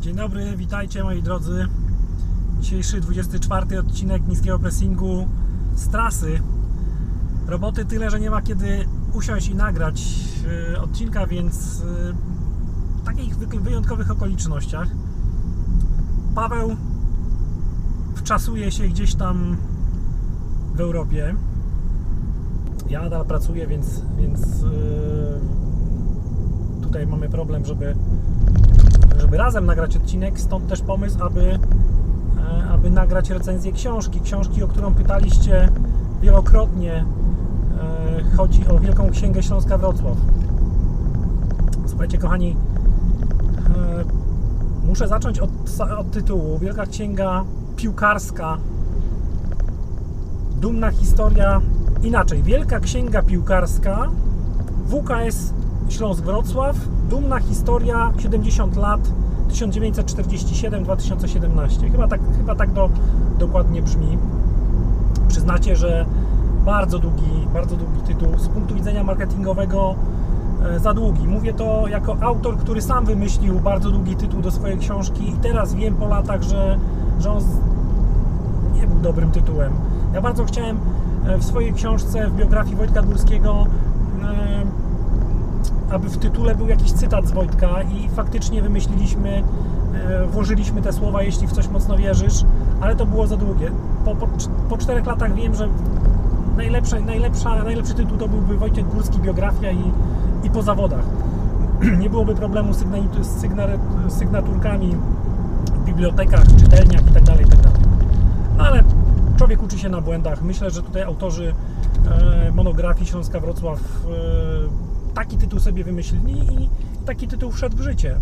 Dzień dobry, witajcie moi drodzy. Dzisiejszy 24 odcinek niskiego pressingu z trasy. Roboty tyle, że nie ma kiedy usiąść i nagrać e, odcinka, więc e, w takich wy- wyjątkowych okolicznościach Paweł wczasuje się gdzieś tam w Europie. Ja nadal pracuję, więc, więc e, tutaj mamy problem, żeby żeby razem nagrać odcinek, stąd też pomysł, aby, e, aby nagrać recenzję książki. Książki, o którą pytaliście wielokrotnie. E, Chodzi o Wielką Księgę Śląska Wrocław. Słuchajcie, kochani, e, muszę zacząć od, od tytułu. Wielka Księga Piłkarska. Dumna historia. Inaczej, Wielka Księga Piłkarska WKS Śląsk Wrocław. Dumna historia 70 lat 1947-2017. Chyba tak, chyba tak to dokładnie brzmi. Przyznacie, że bardzo długi, bardzo długi tytuł. Z punktu widzenia marketingowego e, za długi. Mówię to jako autor, który sam wymyślił bardzo długi tytuł do swojej książki i teraz wiem po latach, że, że on nie był dobrym tytułem. Ja bardzo chciałem e, w swojej książce, w biografii Wojtka Górskiego, e, aby w tytule był jakiś cytat z Wojtka i faktycznie wymyśliliśmy, e, włożyliśmy te słowa, jeśli w coś mocno wierzysz, ale to było za długie. Po, po, po czterech latach wiem, że najlepsza, najlepsza, najlepszy tytuł to byłby Wojciech Górski, biografia i, i po zawodach. Nie byłoby problemu z, sygna- z sygna- z sygnaturkami w bibliotekach, czytelniach itd. itd. No ale człowiek uczy się na błędach. Myślę, że tutaj autorzy e, monografii Śląska Wrocław e, taki tytuł sobie wymyślili i taki tytuł wszedł w życie.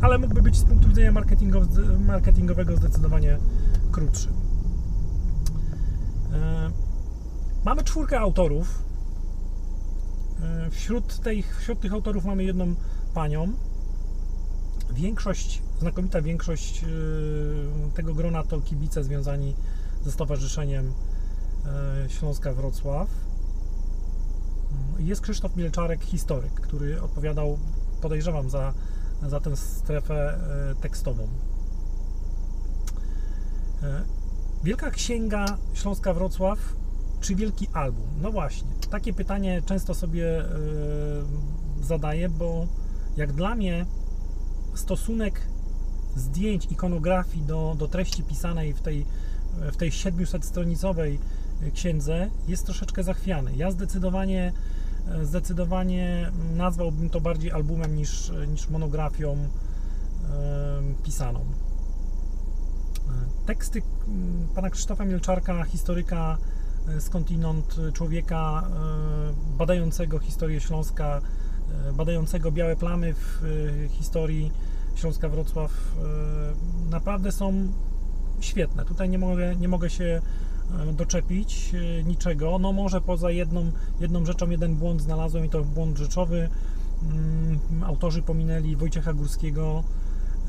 Ale mógłby być z punktu widzenia marketingow- marketingowego zdecydowanie krótszy. E, mamy czwórkę autorów. E, wśród, tej, wśród tych autorów mamy jedną panią. Większość, znakomita większość e, tego grona to kibice związani ze Stowarzyszeniem Śląska Wrocław. Jest Krzysztof Mielczarek, historyk, który odpowiadał, podejrzewam, za, za tę strefę e, tekstową. E, Wielka Księga Śląska Wrocław czy Wielki Album? No właśnie, takie pytanie często sobie e, zadaję, bo jak dla mnie stosunek zdjęć, ikonografii do, do treści pisanej w tej, w tej 700-stronicowej księdze jest troszeczkę zachwiany. Ja zdecydowanie, zdecydowanie nazwałbym to bardziej albumem niż, niż monografią pisaną. Teksty mm, pana Krzysztofa Mielczarka, historyka e, skądinąd, człowieka e, badającego historię Śląska, e, badającego białe plamy w historii Śląska Wrocław, naprawdę są świetne. Tutaj nie mogę, nie mogę się doczepić e, niczego. No może poza jedną, jedną rzeczą, jeden błąd znalazłem i to błąd rzeczowy. Mm, Autorzy pominęli Wojciecha Górskiego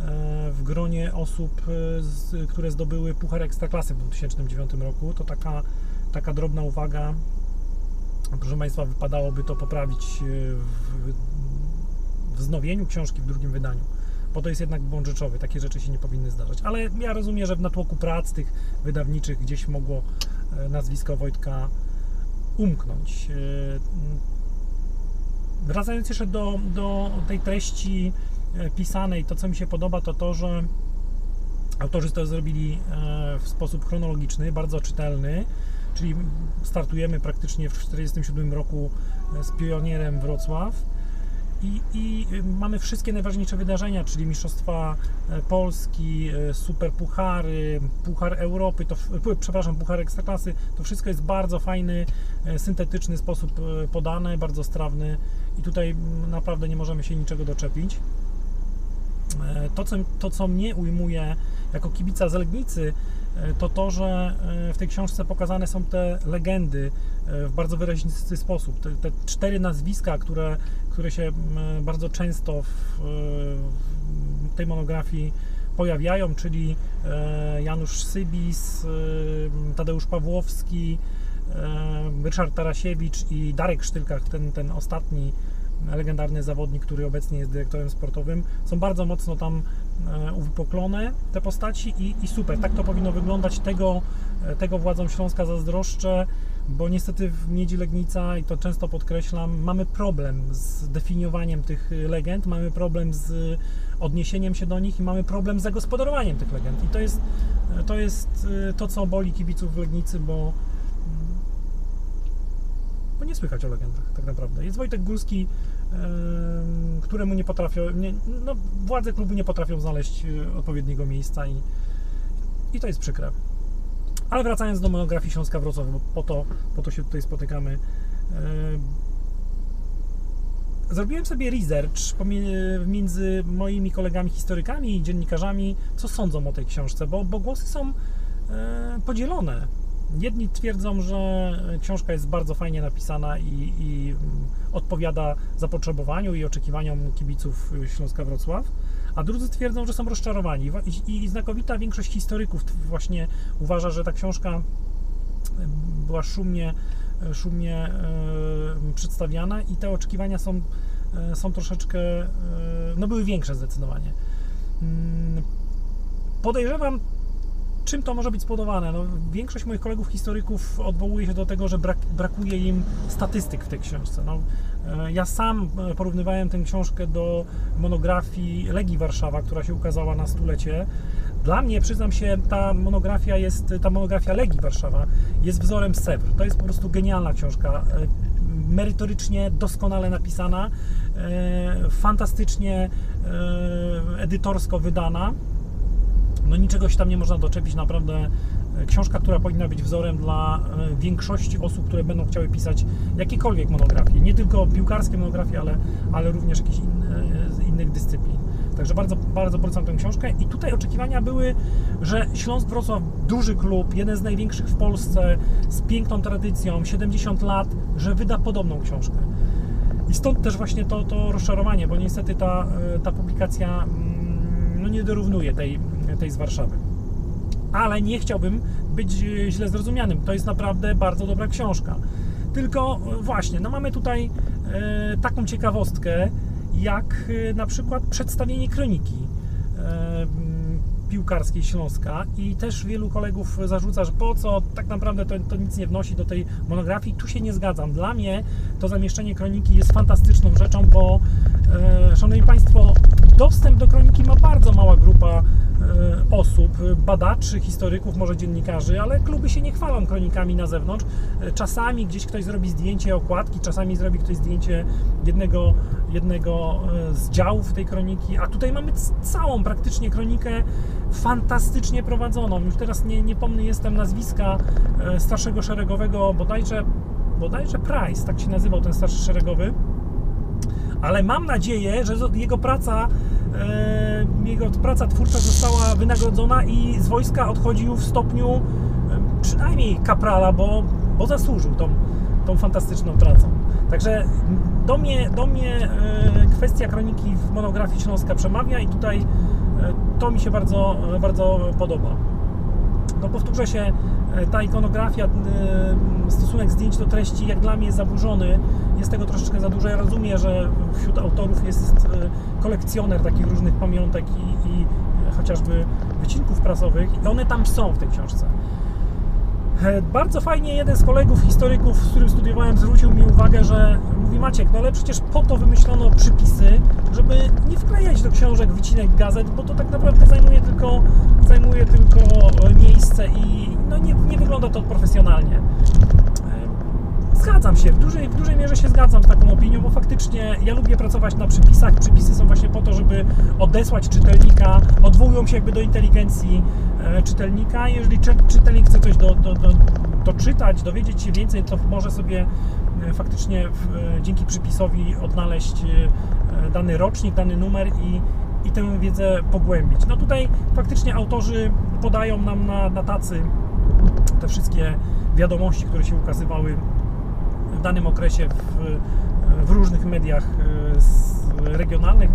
e, w gronie osób, e, które zdobyły Puchar Ekstraklasy w 2009 roku. To taka, taka drobna uwaga. Proszę Państwa, wypadałoby to poprawić e, w wznowieniu książki w drugim wydaniu bo to jest jednak błąd rzeczowy, takie rzeczy się nie powinny zdarzać. Ale ja rozumiem, że w natłoku prac tych wydawniczych gdzieś mogło e, nazwisko Wojtka umknąć. E, Wracając jeszcze do, do tej treści e, pisanej, to co mi się podoba, to to, że autorzy to zrobili w sposób chronologiczny, bardzo czytelny, czyli startujemy praktycznie w 1947 roku z pionierem Wrocław i, i y, mamy wszystkie najważniejsze wydarzenia, czyli Mistrzostwa e, Polski, e, Super Puchary, Puchar Europy, to, przepraszam, Puchar Ekstraklasy, to wszystko jest bardzo fajny, e, syntetyczny sposób podane, bardzo strawny i tutaj naprawdę nie możemy się niczego doczepić. To co, to, co mnie ujmuje jako kibica z Legnicy, to to, że w tej książce pokazane są te legendy w bardzo wyrazisty sposób. Te, te cztery nazwiska, które, które się m, bardzo często w, tej monografii pojawiają, czyli e, Janusz Sybis, e, Tadeusz Pawłowski, e, Ryszard Tarasiewicz i Darek Sztylkach, ten, ten ostatni legendarny zawodnik, który obecnie jest dyrektorem sportowym. Są bardzo mocno tam e, uwypuklone te postaci i, i super. Tak to powinno wyglądać. Tego, tego władzom Śląska zazdroszczę, bo niestety w Miedzi Legnica, i to często podkreślam, mamy problem z definiowaniem tych legend, mamy problem z odniesieniem się do nich i mamy problem z zagospodarowaniem tych legend. I to jest to, jest to co boli kibiców w Legnicy, bo bo nie słychać o legendach tak naprawdę. Jest Wojtek Górski, któremu nie potrafią, nie, no, władze klubu nie potrafią znaleźć e, odpowiedniego miejsca i, i to jest przykre. Ale wracając do monografii Śląska Wrocław, bo po to, po to się tutaj spotykamy. Zrobiłem sobie research między moimi kolegami historykami i dziennikarzami, co sądzą o tej książce, bo, bo głosy są e, podzielone Jedni twierdzą, że książka jest bardzo fajnie napisana i, i odpowiada zapotrzebowaniu i oczekiwaniom kibiców Śląska Wrocław, a drudzy twierdzą, że są rozczarowani. I, znakowita większość historyków właśnie uważa, że ta książka była szumnie, szumnie e, przedstawiana i te oczekiwania są, e, są troszeczkę, e, no były większe zdecydowanie. Mm, podejrzewam czym to może być spowodowane? No, większość moich kolegów historyków odwołuje się do tego, że brak, brakuje im statystyk w tej książce. No, e, ja sam e, porównywałem tę książkę do monografii Legii Warszawa, która się ukazała na stulecie. Dla mnie, przyznam się, ta monografia jest, ta monografia Legii Warszawa jest wzorem Sewr. To jest po prostu genialna książka e, merytorycznie doskonale napisana, fantastycznie edytorsko wydana no niczego się tam nie można doczepić, naprawdę e, książka, która powinna być wzorem dla e, większości osób, które będą chciały pisać jakiekolwiek monografie, nie tylko piłkarskie monografie, ale, ale również jakieś inne, z innych dyscyplin. Także bardzo, bardzo polecam tę książkę i tutaj oczekiwania były, że Śląsk Wrocław, duży klub, jeden z największych w Polsce, z piękną tradycją, 70 lat, że wyda podobną książkę. I stąd też właśnie to, to rozczarowanie, bo niestety ta, e, ta publikacja mm, no nie dorównuje tej, tej z Warszawy. Ale nie chciałbym być źle zrozumianym. To jest naprawdę bardzo dobra książka. Tylko e, właśnie, no mamy tutaj e, taką ciekawostkę, jak e, na przykład przedstawienie kroniki piłkarskiej Śląska i też wielu kolegów zarzuca, że po co tak naprawdę to, to, nic nie wnosi do tej monografii. Tu się nie zgadzam. Dla mnie to zamieszczenie kroniki jest fantastyczną rzeczą, bo e, szanowni Państwo, dostęp do kroniki ma bardzo mała grupa E, osób, badaczy, historyków, może dziennikarzy, ale kluby się nie chwalą kronikami na zewnątrz. E, czasami gdzieś ktoś zrobi zdjęcie okładki, czasami zrobi ktoś zdjęcie jednego, jednego e, z działów tej kroniki, a tutaj mamy całą praktycznie kronikę fantastycznie prowadzoną. Już teraz nie, nie pomnę jestem nazwiska starszego szeregowego, bodajże, bodajże Price, tak się nazywał ten starszy szeregowy ale mam nadzieję, że jego praca, jego praca twórcza została wynagrodzona i z wojska odchodził w stopniu e, przynajmniej kaprala, bo, bo zasłużył tą, tą fantastyczną pracą. Także do mnie, do mnie e, kwestia kroniki w monografii Śląska przemawia i tutaj to mi się bardzo, bardzo podoba. No powtórzę się, ta ikonografia, stosunek zdjęć do treści jak dla mnie jest zaburzony jest tego troszeczkę za dużo. Ja rozumiem, że wśród autorów jest e, kolekcjoner takich różnych pamiątek i, i chociażby wycinków prasowych i one tam są w tej książce. E, bardzo fajnie jeden z kolegów historyków, z którym studiowałem, zwrócił mi uwagę, że mówi Maciek, no ale przecież po to wymyślono przypisy, żeby nie wklejać do książek wycinek gazet, bo to tak naprawdę zajmuje tylko, zajmuje tylko miejsce i no nie, nie wygląda to profesjonalnie. Zgadzam się, w dużej, w dużej mierze się zgadzam z taką opinią, bo faktycznie ja lubię pracować na przypisach. Przypisy są właśnie po to, żeby odesłać czytelnika, odwołują się jakby do inteligencji e, czytelnika. Jeżeli czy, czytelnik chce coś do, do, do, doczytać, dowiedzieć się więcej, to może sobie e, faktycznie e, dzięki przypisowi odnaleźć dany rocznik, dany numer i, i tę wiedzę pogłębić. No tutaj faktycznie autorzy podają nam na, na tacy te wszystkie wiadomości, które się ukazywały w danym okresie w, w różnych mediach e, regionalnych,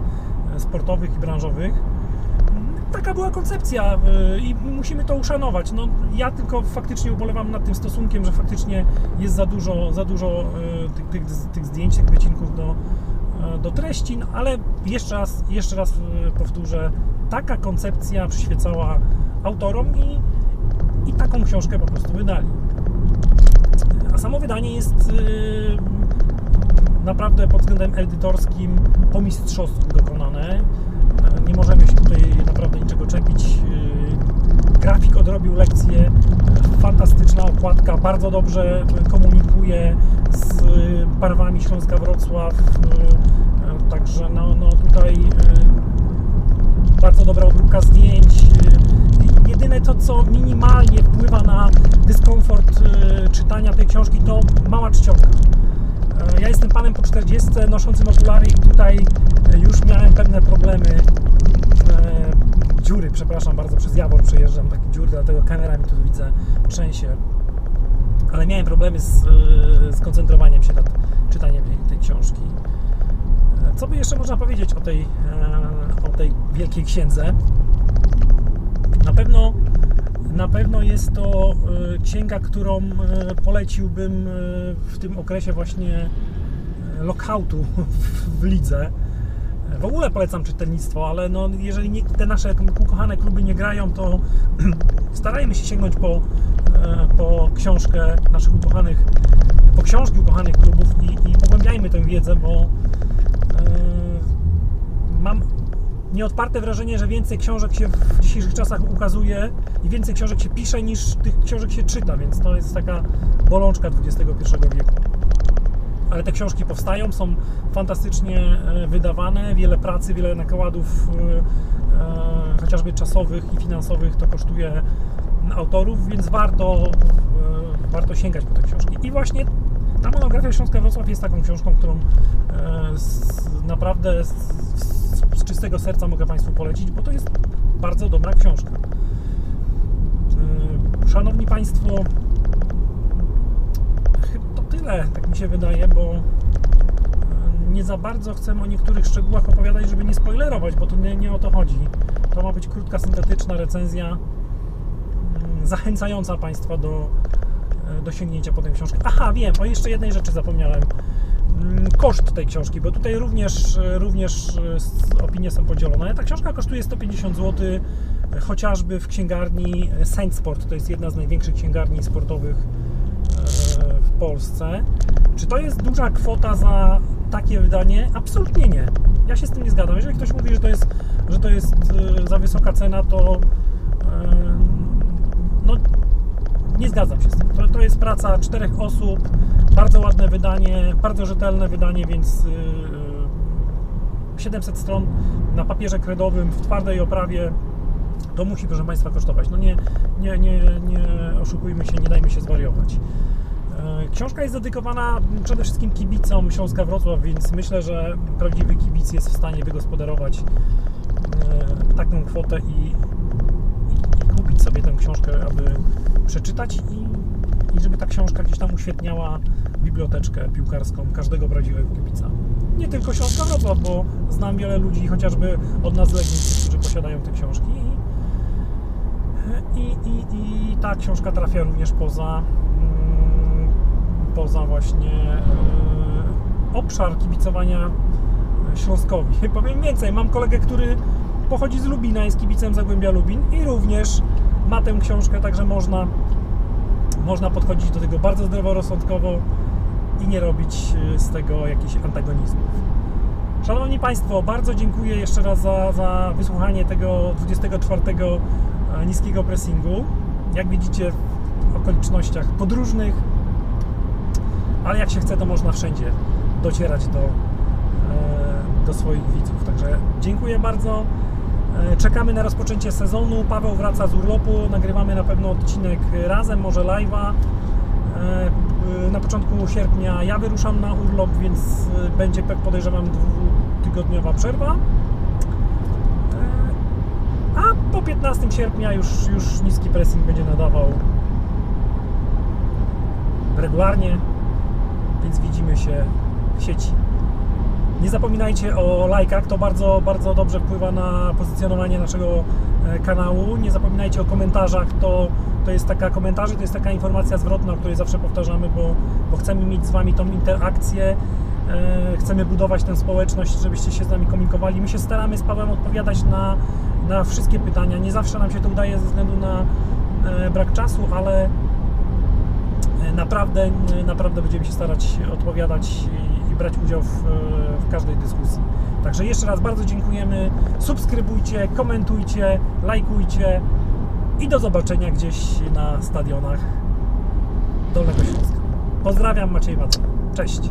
e, sportowych i branżowych. Taka była koncepcja e, i musimy to uszanować. No, ja tylko faktycznie ubolewam nad tym stosunkiem, że faktycznie jest za dużo, za dużo tych, tych, tych zdjęć, tych wycinków do, do treści, no, ale jeszcze raz, jeszcze raz powtórzę, taka koncepcja przyświecała autorom i, i taką książkę po prostu wydali. Wydanie jest e, naprawdę pod względem edytorskim po mistrzostwu dokonane. Nie możemy się tutaj naprawdę niczego czepić. Grafik odrobił lekcję, fantastyczna okładka, bardzo dobrze komunikuje z barwami Śląska Wrocław. Także no, no tutaj bardzo dobra obróbka zdjęć. Jedyne to, co minimalnie wpływa na dyskomfort książki, to mała czcionka. Ja jestem panem po 40, noszącym okulary i tutaj już miałem pewne problemy. Dziury, przepraszam bardzo, przez Jawor przejeżdżam, takie dziury, dlatego kamera mi tu widzę trzęsie. Ale miałem problemy z, z koncentrowaniem się nad czytaniem tej, tej książki. Co by jeszcze można powiedzieć o tej, o tej wielkiej księdze? Na pewno, na pewno jest to księga, którą poleciłbym w tym okresie właśnie lockoutu w lidze. W ogóle polecam czytelnictwo, ale no, jeżeli nie, te nasze ukochane kluby nie grają, to starajmy się sięgnąć po, po książkę naszych ukochanych, po książki ukochanych klubów i, i pogłębiajmy tę wiedzę, bo mam nieodparte wrażenie, że więcej książek się w dzisiejszych czasach ukazuje i więcej książek się pisze niż tych książek się czyta, więc to jest taka bolączka XXI wieku. Ale te książki powstają, są fantastycznie wydawane, wiele pracy, wiele nakładów chociażby czasowych i finansowych to kosztuje autorów, więc warto, warto sięgać po te książki. I właśnie ta monografia Śląska Wrocław jest taką książką, którą naprawdę czystego serca mogę Państwu polecić, bo to jest bardzo dobra książka. Szanowni Państwo, to tyle, tak mi się wydaje, bo nie za bardzo chcę o niektórych szczegółach opowiadać, żeby nie spoilerować, bo to nie, nie o to chodzi. To ma być krótka, syntetyczna recenzja zachęcająca Państwa do, do sięgnięcia po tę książkę. Aha, wiem, o jeszcze jednej rzeczy zapomniałem. Koszt tej książki, bo tutaj również, również opinie są podzielone. Ta książka kosztuje 150 zł, chociażby w księgarni Saint Sport. To jest jedna z największych księgarni sportowych w Polsce. Czy to jest duża kwota za takie wydanie? Absolutnie nie. Ja się z tym nie zgadzam. Jeżeli ktoś mówi, że to jest, że to jest za wysoka cena, to no, nie zgadzam się z tym. To, to jest praca czterech osób, bardzo ładne wydanie, bardzo rzetelne wydanie, więc 700 stron na papierze kredowym w twardej oprawie to musi, proszę Państwa, kosztować. No nie, nie, nie, nie oszukujmy się, nie dajmy się zwariować. Książka jest dedykowana przede wszystkim kibicom Śląska Wrocław, więc myślę, że prawdziwy kibic jest w stanie wygospodarować taką kwotę i, i kupić sobie tę książkę, aby przeczytać i, i żeby ta książka gdzieś tam uświetniała biblioteczkę piłkarską każdego prawdziwego kibica. Nie tylko Śląska Wrocław, bo znam wiele ludzi, chociażby od nas Legnicy, którzy posiadają te książki. I, i, i ta książka trafia również poza, poza właśnie obszar kibicowania Śląskowi. Powiem więcej, mam kolegę, który pochodzi z Lubina, jest kibicem Zagłębia Lubin i również ma tę książkę, także można, można podchodzić do tego bardzo zdroworozsądkowo i nie robić z tego jakichś antagonizmów. Szanowni Państwo, bardzo dziękuję jeszcze raz za, za wysłuchanie tego 24 niskiego pressingu. Jak widzicie, w okolicznościach podróżnych, ale jak się chce, to można wszędzie docierać do, do swoich widzów. Także dziękuję bardzo. Czekamy na rozpoczęcie sezonu. Paweł wraca z urlopu. Nagrywamy na pewno odcinek razem, może live'a. Na początku sierpnia ja wyruszam na urlop, więc będzie podejrzewam dwutygodniowa przerwa. A po 15 sierpnia już, już niski pressing będzie nadawał regularnie, więc widzimy się w sieci. Nie zapominajcie o lajkach, to bardzo, bardzo dobrze wpływa na pozycjonowanie naszego kanału. Nie zapominajcie o komentarzach, to, to jest taka komentarze, to jest taka informacja zwrotna, o której zawsze powtarzamy, bo, bo chcemy mieć z Wami tą interakcję. E, Chcemy budować tę społeczność, żebyście się z nami komunikowali. My się staramy z Pawłem odpowiadać na, na wszystkie pytania. Nie zawsze nam się to udaje ze względu na e, brak czasu, ale e, naprawdę, naprawdę będziemy się starać odpowiadać i, brać udział w, w każdej dyskusji. Także jeszcze raz bardzo dziękujemy. Subskrybujcie, komentujcie, lajkujcie i do zobaczenia gdzieś na stadionach Dolnego Śląska. Pozdrawiam, Maciej Wacek. Cześć.